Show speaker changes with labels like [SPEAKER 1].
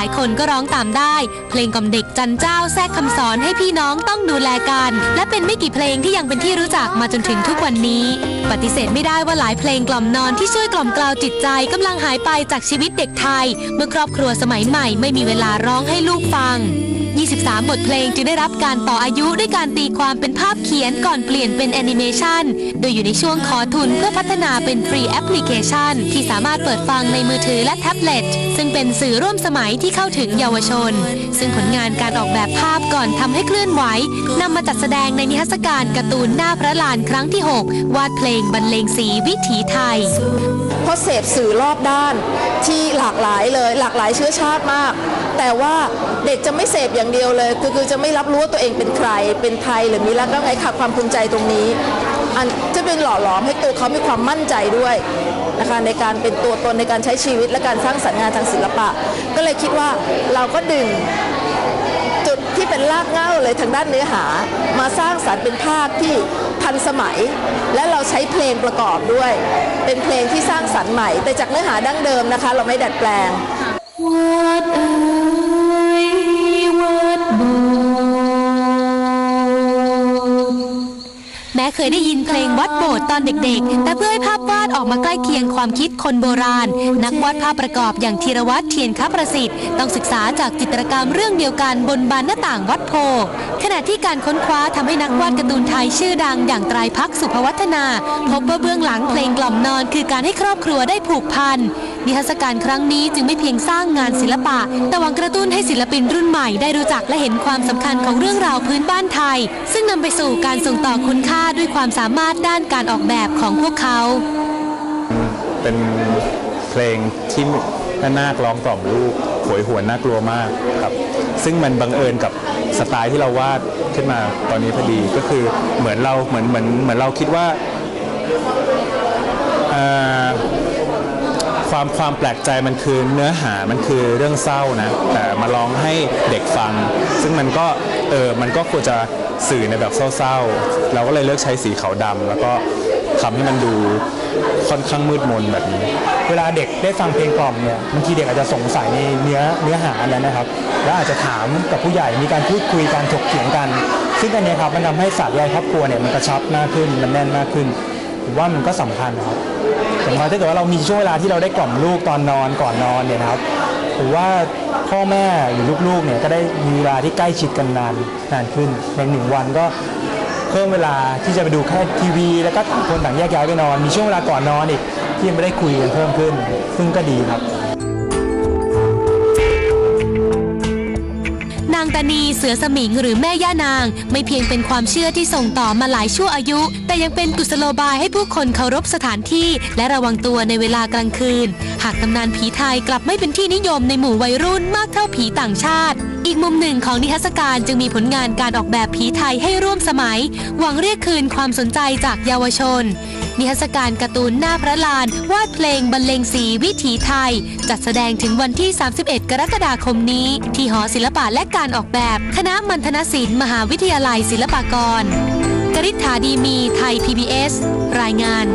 [SPEAKER 1] ายคนก็ร้องตามได้ เพลงกล่อมเด็กจันเจ้าแทรกคำสอนให้พี่น้องต้องดูแลกัน และเป็นไม่กี่เพลงที่ยังเป็นที่รู้จักมาจนถึงทุกวันนี้ ปฏิเสธไม่ได้ว่าหลายเพลงกล่อมนอนที่ช่วยกล่อมกล่าวจิตใจกำลังหายไปจากชีวิตเด็กไทย เมื่อครอบครัวสมัยใหม่ไม่มีเวลาร้องให้ลูกฟัง 23 บทเพลงจึงได้รับการต่ออายุด้วยการตีความเป็นภาพเขียนก่อนเปลี่ยนเป็นแอนิเมชันโดยอยู่ในช่วงขอทุนเพื่อพัฒนาเป็นฟรีแอปพลิเคชัน ที่สามารถเปิดฟังในมือถือและแท็บเล็ต ซึ่งเป็นสื่อร่วมสมัยที่ที่เข้าถึงเยาวชน ซึ่งผลงานการออกแบบภาพก่อนทำให้เคลื่อนไหวนำมาจัดแสดงในนิทรรศการการ์ตูนหน้าพระลานครั้งที่ 6 วาดเพลงบรรเลงสีวิถีไทย
[SPEAKER 2] เพราะเสพสื่อรอบด้านที่หลากหลายเลยหลากหลายเชื้อชาติมาก แต่ว่าเด็กจะไม่เสพอย่างเดียวเลย คือคือจะไม่รับรู้ว่าตัวเองเป็นใคร เป็นไทยหรือมีรักแล้วไงขาดความภูมิใจตรงนี้ อันจะเป็นหล่อหลอมให้ตัวเขามีความมั่นใจด้วยนะคะในการเป็นตัวตนในการใช้ชีวิตและการสร้างสรรค์งานทางศิลปะ ก็เลยคิดว่าเราก็ดึงจุดที่เป็นรากเหง้าเลยทางด้านเนื้อหา มาสร้างสรรค์เป็นภาพที่ทันสมัย และเราใช้เพลงประกอบด้วย เป็นเพลงที่สร้างสรรค์ใหม่ แต่จากเนื้อหาดั้งเดิมนะคะ เราไม่ดัดแปลง
[SPEAKER 1] วั เคยได้ยินเพลงวัดโบสถ์ตอนเด็กๆ แต่เพื่อให้ภาพวาดออกมาใกล้เคียงความคิดคนโบราณ นักวาดภาพประกอบอย่างธีรวัตรเทียนคประสิทธิ์ ต้องศึกษาจากจิตรกรรมเรื่องเดียวกันบนบานหน้าต่างวัดโพ ขณะที่การค้นคว้าทำให้นักวาดการ์ตูนไทยชื่อดังอย่างไตรพักสุภวัฒนา พบว่าเบื้องหลังเพลงกล่อมนอน คือการให้ครอบครัวได้ผูกพันนิทรรศการครั้งนี้จึงไม่เพียงสร้างงานศิลปะ แต่หวังกระตุ้นให้ศิลปินรุ่นใหม่ได้รู้จักและเห็นความสำคัญของเรื่องราวพื้นบ้านไทย ซึ่งนำไปสู่การส่งต่อคุณค่าด้วยความสามารถด้านการออกแบบของพวกเขา
[SPEAKER 3] เป็นเพลงที่น่านาคร้องกล่อมลูกโหยหวนน่ากลัวมากครับ ซึ่งมันบังเอิญกับสไตล์ที่เราวาดขึ้นมาตอนนี้พอดีก็คือเหมือนเราเหมือนเหมือนเหมือนเราคิดว่าความความแปลกใจมันคือเนื้อหามันคือเรื่องเศร้านะ แต่มาร้องให้เด็กฟัง ซึ่งมันก็เออมันก็ควรจะ สื่อในแบบเศร้าๆ เราก็เลยเลือกใช้สีขาวดำแล้วก็ทำให้มันดูค่อนข้างมืดมนแบบนี้
[SPEAKER 4] เวลาเด็กได้ฟังเพลงกล่อมเนี่ยบางทีเด็กอาจจะสงสัยในเนื้อเนื้อหาอันนั้นนะครับ แล้วอาจจะถามกับผู้ใหญ่มีการพูดคุยการถกเถียงกัน ซึ่งอันนี้ครับมันทำให้ศาสตร์วิทยครอบครัวเนี่ยมันกระชับมากขึ้นมันแน่นมากขึ้นผมว่ามันก็สำคัญนะครับอย่มาถ้าเกิดว่าเรามีช่วงเวลาที่เราได้กล่อมลูกตอนนอนก่อนนอนเนี่ยนะครับ ผมว่าพ่อแม่หรือลูกๆเนี่ยก็ได้มีเวลาที่ใกล้ชิดกันนานนานขึ้นในหนึ่งวันก็เพิ่มเวลาที่จะไปดูแค่ทีวี แล้วก็ต่างคนต่างแยกย้ายไปนอน มีช่วงเวลาก่อนนอนอีกที่ยังไม่ได้คุยกันเพิ่มขึ้น ซึ่งก็ดีครับ
[SPEAKER 1] นางตานีเสือสมิงหรือแม่ย่านาง ไม่เพียงเป็นความเชื่อที่ส่งต่อมาหลายชั่วอายุ แต่ยังเป็นกุศโลบายให้ผู้คนเคารพสถานที่ และระวังตัวในเวลากลางคืน หากตำนานผีไทยกลับไม่เป็นที่นิยมในหมู่วัยรุ่นมากเท่าผีต่างชาติ อีกมุมหนึ่งของนิทรรศการจึงมีผลงานการออกแบบผีไทยให้ร่วมสมัย หวังเรียกคืนความสนใจจากเยาวชน นิทรรศการการ์ตูนหน้าพระลาน วาดเพลงบรรเลงสีวิถีไทย จัดแสดงถึงวันที่ 31 กรกฎาคมนี้ ที่หอศิลปะและการออกแบบ คณะมัณฑนศิลป์มหาวิทยาลัยศิลปากร กริษฐาดีมีไทย PBS รายงาน